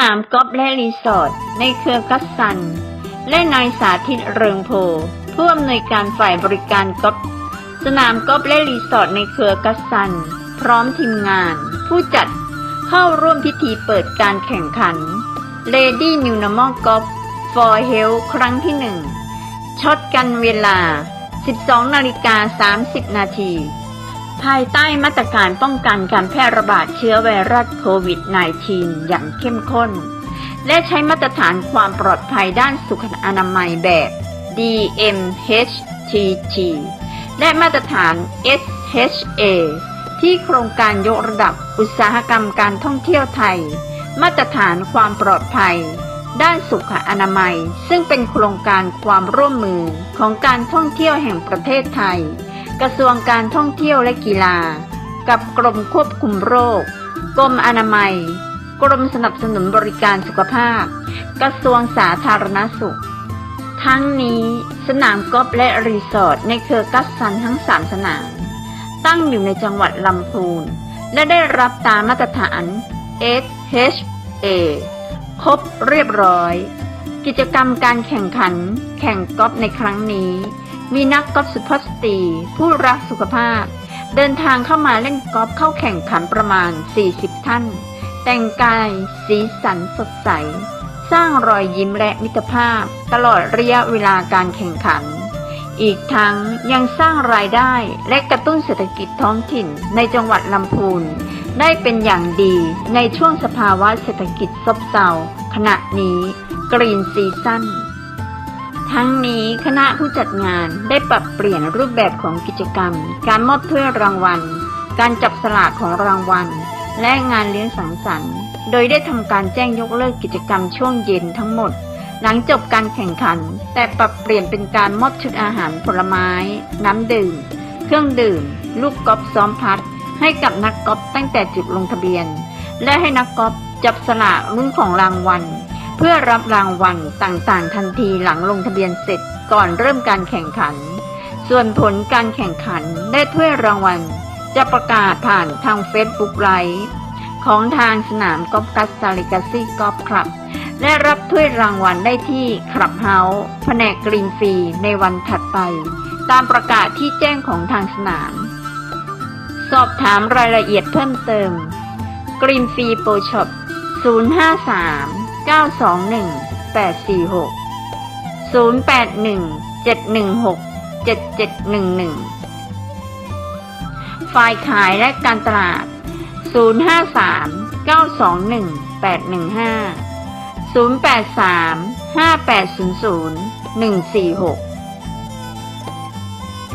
นามกอล์ฟและรีสอร์ทในเครือกัสซัน และนายสาธิตเริงโพผู้อำนวยการฝ่ายบริการกอล์ฟสนามกอล์ฟและรีสอร์ทในเครือกัสซัน พร้อมทีมงาน ผู้จัดเข้าร่วมพิธีเปิดการแข่งขัน Lady New Normal Golf for Health ครั้งที่หนึ่งช็อตกันเวลา 12 นาฬิกา 30 นาที ภายใต้มาตรการป้องกันการแพร่ระบาดเชื้อไวรัสโควิด -19 อย่างเข้มข้น และใช้มาตรฐานความปลอดภัยด้านสุขอนามัยแบบ DMHTT และมาตรฐาน SHA ที่โครงการยกระดับอุตสาหกรรมการท่องเที่ยวไทย มาตรฐานความปลอดภัย ด้านสุขอนามัย ซึ่งเป็นโครงการความร่วมมือของการท่องเที่ยวแห่งประเทศไทย กระทรวงการท่องเที่ยวและกีฬา กับกรมควบคุมโรค กรมอนามัย กรมสนับสนุนบริการสุขภาพ กระทรวงสาธารณสุข ทั้งนี้สนามกอล์ฟและรีสอร์ทในเครือกัสซันทั้งสามสนาม ตั้งอยู่ในจังหวัดลำพูน และได้รับตามมาตรฐาน SHA ครบเรียบร้อย กิจกรรมการแข่งขัน แข่งกอล์ฟในครั้งนี้ มีนักกอล์ฟสุภาพสตรี ผู้รักสุขภาพ เดินทางเข้ามาเล่นกอล์ฟเข้าแข่งขันประมาณ 40 ท่าน แต่งกายสีสันสดใส สร้างรอยยิ้มและมิตรภาพ ตลอดระยะเวลาการแข่งขัน อีกทั้งยังสร้างรายได้และกระตุ้นเศรษฐกิจท้องถิ่นในจังหวัดลำพูน ได้เป็นอย่างดีในช่วงสภาวะเศรษฐกิจซบเซาขณะนี้กรีนซีซั่น ทั้งนี้คณะผู้จัดงานได้ปรับเปลี่ยนรูปแบบของกิจกรรม การมอบถ้วยรางวัล การจับสลากของรางวัล และงานเลี้ยงสังสรรค์ โดยได้ทำการแจ้งยกเลิกกิจกรรมช่วงเย็นทั้งหมด หลังจบการแข่งขัน แต่ปรับเปลี่ยนเป็นการมอบชุดอาหารผลไม้ น้ำดื่ม เครื่องดื่ม ลูกกอล์ฟซ้อมพัด ให้กับนักกอล์ฟตั้งแต่จุดลงทะเบียน และให้นักกอล์ฟจับสลากรุ่นของรางวัล เพื่อรับรางวัลต่างๆ ทันทีหลังลงทะเบียนเสร็จก่อนเริ่มการแข่งขัน ส่วนผลการแข่งขันได้ถ้วยรางวัล จะประกาศผ่านทางเฟซบุ๊กไลฟ์ของทางสนามกอล์ฟกัสซาลิกาซีกอล์ฟคลับ และรับถ้วยรางวัลได้ที่คลับเฮาส์แผนกกรีนฟรีในวันถัดไป ตามประกาศที่แจ้งของทางสนาม สอบถามรายละเอียดเพิ่มเติมกรีนฟรีโปรช็อป053 921 846 081 716 7711 ฝ่ายขายและการตลาด 053 921 815 083 5800 146